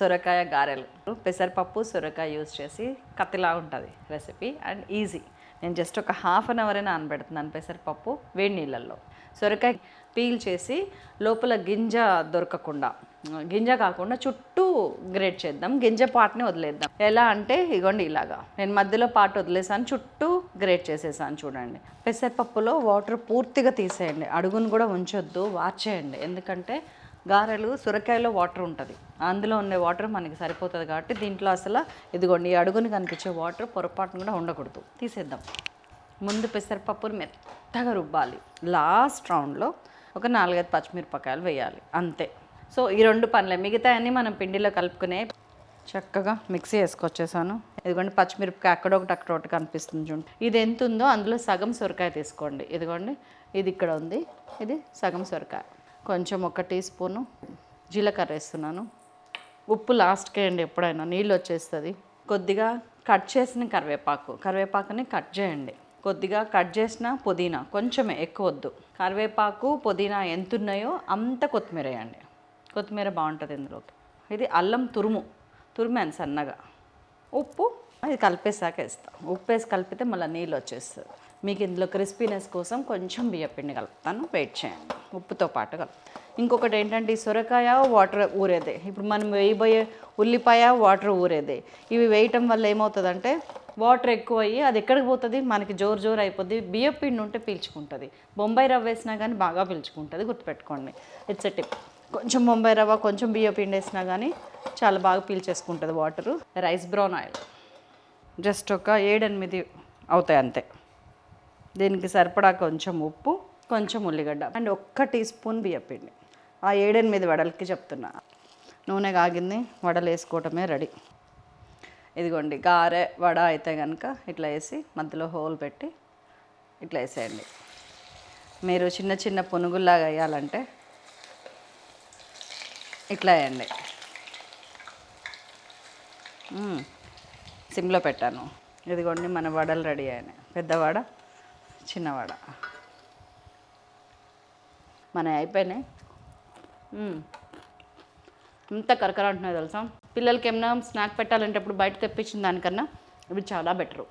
సొరకాయ గారెలు. పెసరపప్పు సొరకాయ యూజ్ చేసి కత్తిలా ఉంటుంది రెసిపీ అండ్ ఈజీ నేను జస్ట్ ఒక హాఫ్ అన్ అవరే నానబెడుతున్నాను పెసరపప్పు వేడి నీళ్ళల్లో. సొరకాయ పీల్ చేసి లోపల గింజ దొరకకుండా గింజ కాకుండా చుట్టూ గ్రేట్ చేద్దాం గింజ పాటని వదిలేద్దాం. ఎలా అంటే ఇగోండి ఇలాగా. నేను మధ్యలో పాట వదిలేసాను చుట్టూ గ్రేట్ చేసేసాను చూడండి. పెసరపప్పులో వాటర్ పూర్తిగా తీసేయండి. అడుగును కూడా ఉంచొద్దు వార్చేయండి. ఎందుకంటే గారెలు సొరకాయలో వాటర్ ఉంటుంది. అందులో ఉండే వాటర్ మనకి సరిపోతుంది కాబట్టి దీంట్లో అసలు ఇదిగోండి ఈ అడుగుని కనిపించే వాటర్ పొరపాటును కూడా ఉండకూడదు. తీసేద్దాం. ముందు పెసరపప్పును మెత్తగా రుబ్బాలి. లాస్ట్ రౌండ్లో ఒక నాలుగైదు పచ్చిమిరపకాయలు వేయాలి. అంతే. సో ఈ రెండు పనులే. మిగతా అన్నీ మనం పిండిలో కలుపుకునే చక్కగా మిక్సీ వేసుకొచ్చేసాను. ఇదిగోండి పచ్చిమిరపకాయ అక్కడ ఒకటి అక్కడ ఒకటి కనిపిస్తుంది చూడండి ఇది ఎంత ఉందో అందులో సగం సొరకాయ తీసుకోండి. ఇదిగోండి ఇది ఇక్కడ ఉంది. ఇది సగం సొరకాయ. కొంచెం ఒక టీ స్పూను జీలకర్ర వేస్తున్నాను. ఉప్పు లాస్ట్కే అండి ఎప్పుడైనా నీళ్ళు వచ్చేస్తుంది. కొద్దిగా కట్ చేసిన కరివేపాకు కరివేపాకుని కట్ చేయండి. కొద్దిగా కట్ చేసిన పుదీనా కొంచెమే ఎక్కువ వద్దు. కరివేపాకు పుదీనా ఎంత ఉన్నాయో అంత కొత్తిమీర వేయండి. కొత్తిమీర బాగుంటుంది ఇందులోకి. ఇది అల్లం తురుము తురిమాను సన్నగా. ఉప్పు ఇది కలిపేసాక వేస్తాం. ఉప్పు వేసి కలిపితే మళ్ళీ నీళ్ళు వచ్చేస్తుంది. మీకు ఇందులో క్రిస్పీనెస్ కోసం కొంచెం బియ్యపిండి కలుపుతాను. వెయిట్ చేయండి. ఉప్పుతో పాటు కలుపుతాను. ఇంకొకటి ఏంటంటే ఈ సొరకాయ వాటర్ ఊరేదే. ఇప్పుడు మనం వేయబోయే ఉల్లిపాయ వాటర్ ఊరేదే. ఇవి వేయటం వల్ల ఏమవుతుందంటే వాటర్ ఎక్కువ అయ్యి అది ఎక్కడికి పోతుంది? మనకి జోరు జోరు అయిపోద్ది. బియ్యం పిండి ఉంటే పీల్చుకుంటుంది. బొంబాయి రవ్వ వేసినా కానీ బాగా పీల్చుకుంటుంది. గుర్తుపెట్టుకోండి. ఇట్స్ ఎ టిప్ కొంచెం బొంబాయి రవ్వ కొంచెం బియ్యం పిండి వేసినా కానీ చాలా బాగా పీల్చేసుకుంటుంది water rice brown oil just ఒక ఏడెనిమిది అవుతాయి అంతే. దీనికి సరిపడా కొంచెం ఉప్పు కొంచెం ఉల్లిగడ్డ అండ్ ఒక్క టీ స్పూన్ బియ్యపిండి ఆ ఏడెనిమిది వడలకి చెప్తున్నా. నూనె కాగింది వడలు వేసుకోవటమే రెడీ. ఇదిగోండి గారె వడ అయితే కనుక ఇట్లా వేసి మధ్యలో హోల్ పెట్టి ఇట్లా వేసేయండి. మీరు చిన్న చిన్న పునుగుల్లాగా వేయాలంటే ఇట్లా వేయండి. సిమ్లో పెట్టాను. ఇదిగోండి మన వడలు రెడీ అయినాయి. పెద్ద వడ. చిన్నవాడ? మన అయిపోయినాయి ఇంత కరకర అంటున్నాయి తెలుసా? పిల్లలకి ఏమైనా స్నాక్ పెట్టాలంటే ఇప్పుడు బయట తెప్పించిన దానికన్నా ఇవి చాలా బెటరు.